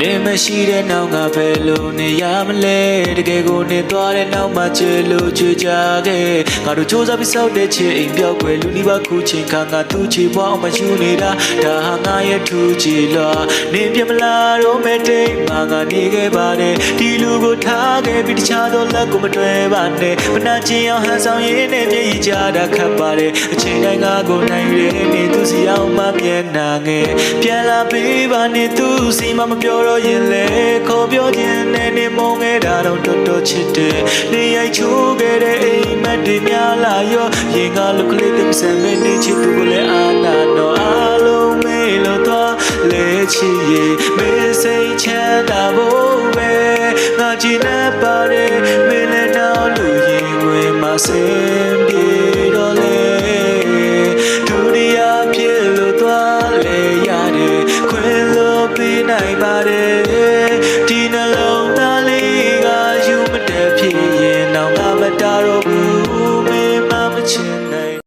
နေမရှိတဲ့နောက်ကဘယ်လိုနေရမလဲတကယ်ကိုနေသွားတဲ့နောက်မှချေလို့ချွေကြခဲ့ငါတို့စူးစမ်းပြီးစောက်တဲ့ချေအိမ်ပြောက်ွယ်လူနီးပါခုချင်းခါငါသူ့ချေပွားအောင်မယူနေတာဒါဟာငါရဲ့ထူးချေလားနေပြမလားတော့မဲ့တိတ်မှာငါနေခဲ့ပါတယ်ဒီလူကိုထားခဲ့ပြီးတခြားသောလက်ကိုမတွဲပါနဲ့မနာချင်အောင်ဟန်ဆောင်ရင်းနဲ့ပြည့်ကြတာခတ်ပါတယ်အချိန်တိုင်းငါကိုနိုင်ရနေသူစီအောင်မပြန်နာငယ်ပြန်လာပေးပါနဲ့သူစီမမပြောတော့ရင်လေခေါ်ပြောခြင်းနဲ့နေမုန်းခဲ့တာတော့တော်တော်ချစ်တယ်နေရိုက်ချိုးခဲ့တဲ့အိမ်မက်တွေများလာရောရင်ကလူကလေးတွေစံမနေချစ်သူကိုလည်းအာနာတော့အားလုံးမေးလို့တော့လေချီရဲ့မေးစိတ်ချမ်းသာဖို့ပဲငါကြည်နေပါတယ်မင်းလည်းတော့လူရင်ဝင်မှာစ လေး